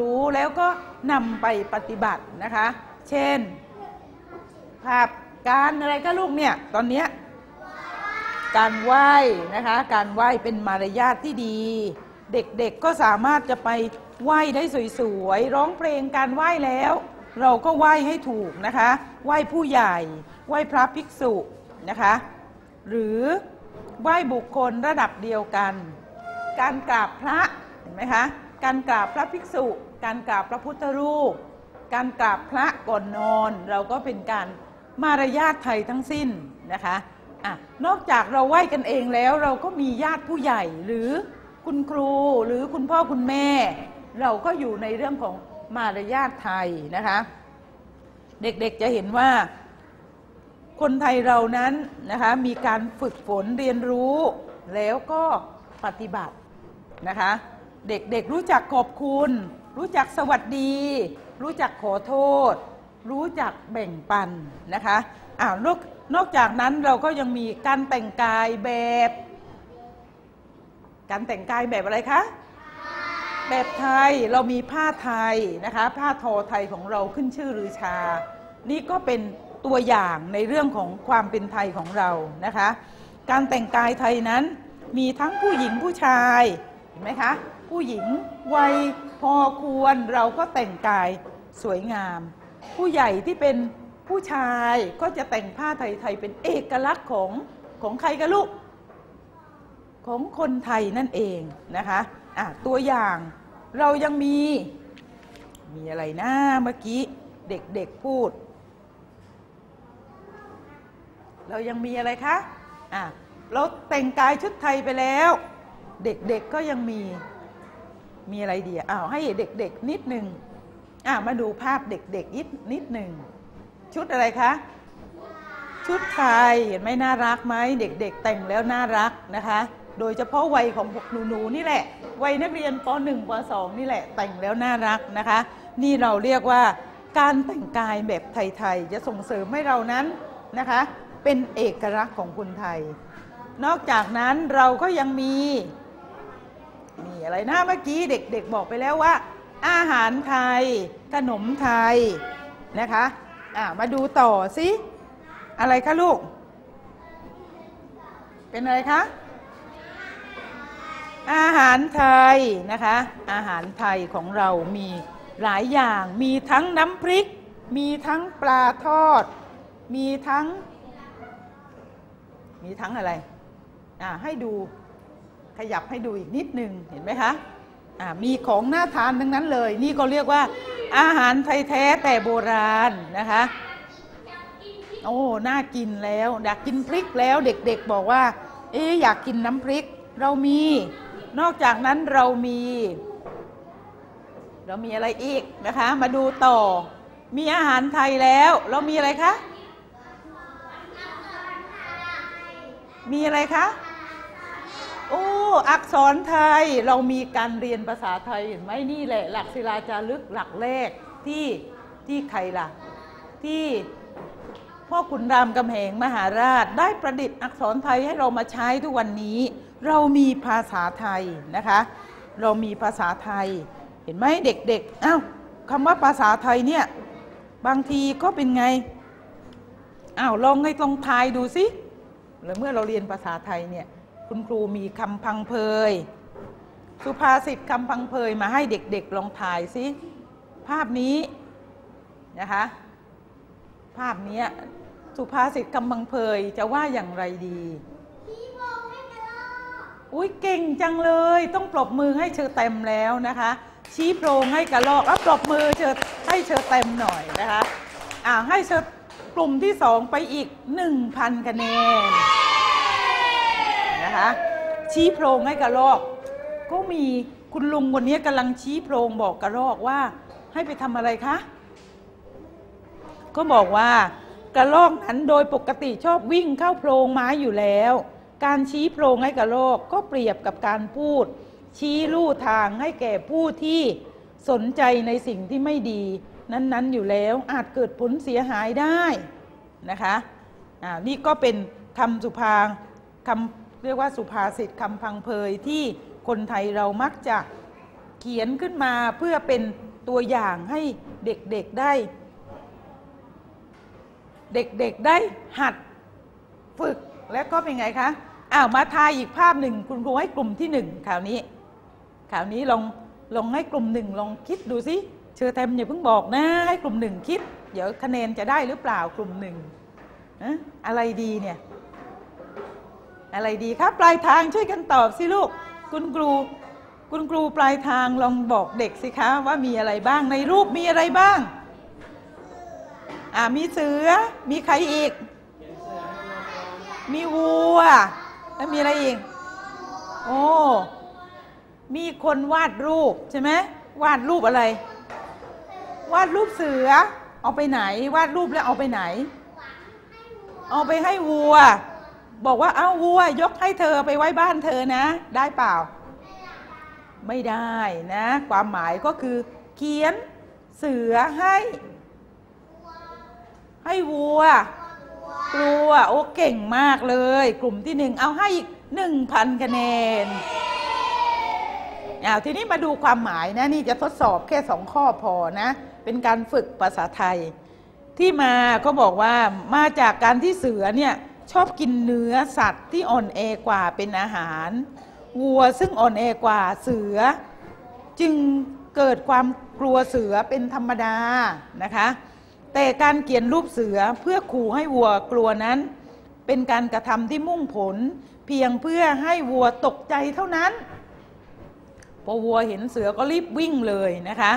รู้แล้วก็นำไปปฏิบัตินะคะ เช่น ภาพการอะไรก็ลูกเนี่ย ตอนนี้การไหว้นะคะ การไหว้เป็นมารยาทที่ดี เด็กๆก็สามารถจะไปไหว้ได้สวยๆ ร้องเพลงการไหว้แล้ว เราก็ไหว้ให้ถูกนะคะ ไหว้ผู้ใหญ่ ไหว้พระภิกษุนะคะ หรือไหว้บุคคลระดับเดียวกัน การกราบพระเห็นไหมคะ การกราบพระภิกษุ การกราบพระพุทธรูป การกราบพระก่อนนอน เราก็เป็นการมารยาทไทยทั้งสิ้นนะคะอะนอกจากเราไหว้กันเองแล้วเราก็มีญาติผู้ใหญ่หรือคุณครูหรือคุณพ่อคุณแม่ เราก็อยู่ในเรื่องของมารยาทไทยนะคะ เด็กๆจะเห็นว่า คนไทยเรานั้นนะคะมีการฝึกฝนเรียนรู้แล้วก็ปฏิบัตินะคะ เด็กๆรู้จักขอบคุณ รู้จักสวัสดี รู้จักขอโทษ รู้จักแบ่งปันนะคะอ้าวนอกนอกจากนั้นเราก็ยังมีการแต่งกายแบบ การแต่งกายแบบอะไรคะแบบไทยเรามีผ้าไทยนะคะ ผ้าทอไทยของเราขึ้นชื่อรือชา นี่ก็เป็นตัวอย่างในเรื่องของความเป็นไทยของเรานะคะ การแต่งกายไทยนั้นมีทั้งผู้หญิงผู้ชายเห็นไหมคะ ผู้หญิงวัยพอควรเราก็แต่งกายสวยงาม ผู้ใหญ่ที่เป็นผู้ชายก็จะแต่งผ้าไทยๆเป็นเอกลักษณ์ของของใครกันลูก ของคนไทยนั่นเองนะคะะตัวอย่างเรายังมี มีอะไรนะเมื่อกี้เด็กๆพูด เรายังมีอะไรคะอะเราแต่งกายชุดไทยไปแล้ว เด็กๆก็ยังมี มีอะไรดีอ้าวให้เด็กๆนิดหนึ่งอะมาดูภาพเด็กๆนิดนิดหนึ่งชุดอะไรคะชุดไทยเห็นไหมน่ารักไหมเด็ก ๆ แต่งแล้วน่ารักนะคะ โดยเฉพาะวัยของพวกหนูๆนี่แหละวัยนักเรียนป .1 ป .2 นี่แหละ แต่งแล้วน่ารักนะคะ นี่เราเรียกว่าการแต่งกายแบบไทยๆจะส่งเสริมให้เรานั้นนะคะ เป็นเอกลักษณ์ของคนไทย นอกจากนั้นเราก็ยังมี อะไรนะเมื่อกี้เด็กๆบอกไปแล้วว่า อาหารไทย ขนมไทยนะคะอะมาดูต่อสิอะไรคะลูก เป็นอะไรคะอาหารไทยนะคะ อาหารไทยของเรามีหลายอย่างมีทั้งน้ำพริก มีทั้งปลาทอด มีทั้ง มีทั้งอะไรอ่าให้ดู ขยับให้ดูอีกนิดนึงเห็นไหมคะมีของน่าทานทั้งนั้นเลย นี่ก็เรียกว่า อาหารไทยแท้แต่โบราณนะคะ โอ้ น่ากินแล้ว อยากกินพริกแล้วเด็กๆบอกว่า เอ๊อยากกินน้ำพริก เรามี นอกจากนั้นเรามี เรามีอะไรอีกนะคะ มาดูต่อ มีอาหารไทยแล้ว เรามีอะไรคะ มีอะไรคะ โอ้อักษรไทยเรามีการเรียนภาษาไทยเห็นไหมนี่แหละ หลักศิลาจารึกหลักแรกที่ที่ใครล่ะ ที่พ่อขุนรามกำแหงมหาราช ได้ประดิษฐ์อักษรไทยให้เรามาใช้ทุกวันนี้ เรามีภาษาไทยนะคะ เรามีภาษาไทย เห็นไหมเด็กๆอ้าวคำว่าภาษาไทยเนี่ยบางทีก็เป็นไงอ้าวลองให้ลองทายดูสิแล้วเมื่อเราเรียนภาษาไทยเนี่ย คุณครูมีคำพังเพย สุภาษิตคำพังเพยมาให้เด็กๆลองทายสิภาพนี้นะคะ ภาพนี้สุภาษิตคำพังเพยจะว่าอย่างไรดีอุ้ยเก่งจังเลย ต้องปรบมือให้เชอเต็มแล้วนะคะ ชี้โพรงให้กระลอกแล้วปรบมือเชอให้เชอเต็มหน่อยนะคะอ่าให้เชอกลุ่มที่สองไปอีก 1,000 คะแนน นะคะ ชี้โพรงให้กระลอก ก็มีคุณลุงคนนี้กำลังชี้โพรงบอกกระรอกว่า ให้ไปทำอะไรคะก็บอกว่ากระรอกนั้นโดยปกติชอบวิ่งเข้าโพรงไม้อยู่แล้ว การชี้โพรงให้กระรอกก็เปรียบกับการพูด ชี้ลู่ทางให้แก่ผู้ที่สนใจในสิ่งที่ไม่ดี นั้นๆอยู่แล้วอาจเกิดผลเสียหายได้นะคะอ่านี่ก็เป็นคำสุภาคำ เรียกว่าสุภาษิตคำพังเพยที่คนไทยเรามักจะเขียนขึ้นมาเพื่อเป็นตัวอย่างให้เด็กๆได้ เด็กๆได้หัดฝึกแล้วก็เป็นไงคะอ้าวมาทายอีกภาพหนึ่งคุณครูให้กลุ่มที่หนึ่งข่าวนี้ข่าวนี้ลองลองให้กลุ่มหนึ่งลองคิดดูสิเชอแทมอย่าเพิ่งบอกนะให้กลุ่มหนึ่งคิด เดี๋ยวคะแนนจะได้หรือเปล่ากลุ่มหนึ่งอะไรดีเนี่ย อะไรดีครับปลายทางช่วยกันตอบสิลูก คุณครู คุณครูปลายทางลองบอกเด็กสิคะ ว่ามีอะไรบ้างในรูปมีอะไรบ้างอ่ามีเสือมีใครอีก มีวัวแล้วมีอะไรอีกโอ้มีคนวาดรูปใช่ไหมวาดรูปอะไร วาดรูปเสือ เอาไปไหน วาดรูปแล้วเอาไปไหน เอาไปให้วัว บอกว่าเอาวัวยกให้เธอไปไว้บ้านเธอนะ ได้เปล่า ไม่ได้นะ ความหมายก็คือ เขียนเสือให้ ให้วัวกลัวโอ้เก่งมากเลย กลุ่มที่หนึ่งเอาให้อีกหนึ่งพันคะแนนเอาทีนี้มาดูความหมายนะ นี่จะทดสอบแค่สองข้อพอนะ เป็นการฝึกภาษาไทย ที่มาก็บอกว่ามาจากการที่เสือเนี่ย ชอบกินเนื้อสัตว์ที่อ่อนแอกว่าเป็นอาหาร วัวซึ่งอ่อนแอกว่าเสือ จึงเกิดความกลัวเสือเป็นธรรมดานะคะ แต่การเขียนรูปเสือเพื่อขู่ให้วัวกลัวนั้น เป็นการกระทำที่มุ่งผล เพียงเพื่อให้วัวตกใจเท่านั้นพอวัวเห็นเสือก็รีบวิ่งเลยนะคะ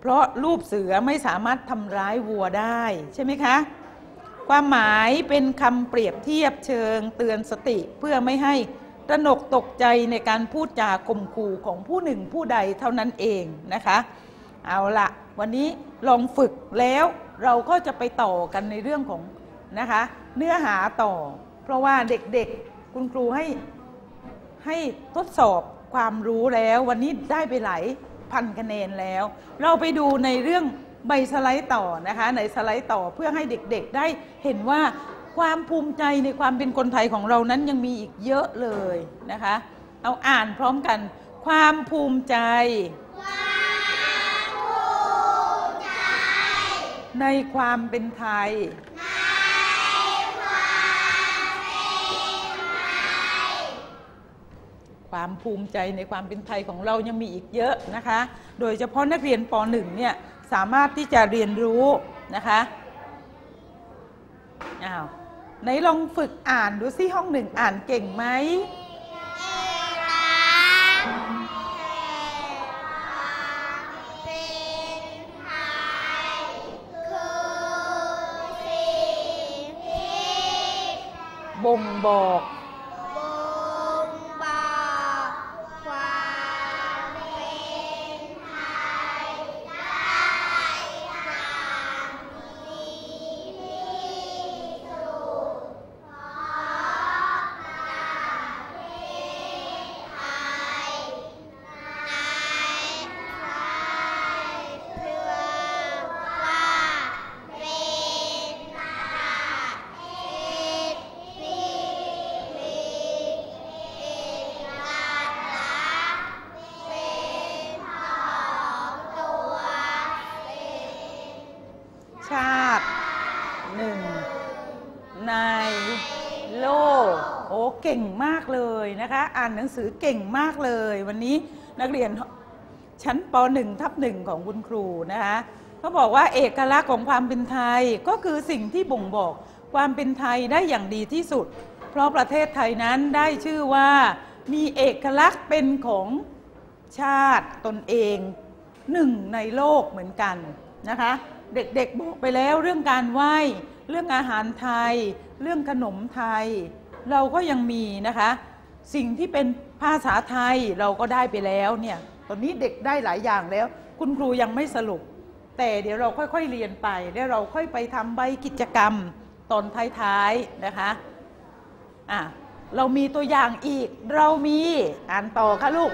เพราะรูปเสือไม่สามารถทำร้ายวัวได้ใช่ไหมคะ ความหมายเป็นคำเปรียบเทียบเชิงเตือนสติเพื่อไม่ให้ตระหนกตกใจในการพูดจาข่มขู่ของผู้หนึ่งผู้ใดเท่านั้นเองนะคะ เอาละวันนี้ลองฝึกแล้วเราก็จะไปต่อกันในเรื่องของนะคะ เนื้อหาต่อ เพราะว่าเด็กๆคุณครูให้ให้ทดสอบความรู้แล้ว วันนี้ได้ไปหลายพันคะแนนแล้ว เราไปดูในเรื่อง ใบสไลด์ต่อนะคะในสไลด์ต่อเพื่อให้เด็กๆ ได้เห็นว่าความภูมิใจในความเป็นคนไทยของเรานั้นยังมีอีกเยอะเลยนะคะเอาอ่านพร้อมกัน ความภูมิใจ ในความเป็นไทย ความภูมิใจในความเป็นไทยของเรายังมีอีกเยอะนะคะ โดยเฉพาะนักเรียนป .1 เนี่ย สามารถที่จะเรียนรู้นะคะอ้าวไหนลองฝึกอ่านดูซิห้องหนึ่งอ่านเก่งไหมบ่งบอก เก่งมากเลยนะคะ อ่านหนังสือเก่งมากเลย วันนี้นักเรียนชั้นป .1 ทับหนึ่งของคุณครูนะคะเขาบอกว่าเอกลักษณ์ของความเป็นไทยก็คือสิ่งที่บ่งบอกความเป็นไทยได้อย่างดีที่สุด เพราะประเทศไทยนั้นได้ชื่อว่า มีเอกลักษณ์เป็นของชาติตนเองหนึ่งในโลกเหมือนกันนะคะ เด็กๆบอกไปแล้วเรื่องการไหว้ เรื่องอาหารไทย เรื่องขนมไทย เราก็ยังมีนะคะ สิ่งที่เป็นภาษาไทยเราก็ได้ไปแล้วเนี่ยตอนนี้เด็กได้หลายอย่างแล้ว คุณครูยังไม่สรุป แต่เดี๋ยวเราค่อยๆเรียนไป แล้วเราค่อยไปทำใบกิจกรรมตอนท้ายๆนะคะอะเรามีตัวอย่างอีก เรามีอ่านต่อค่ะลูก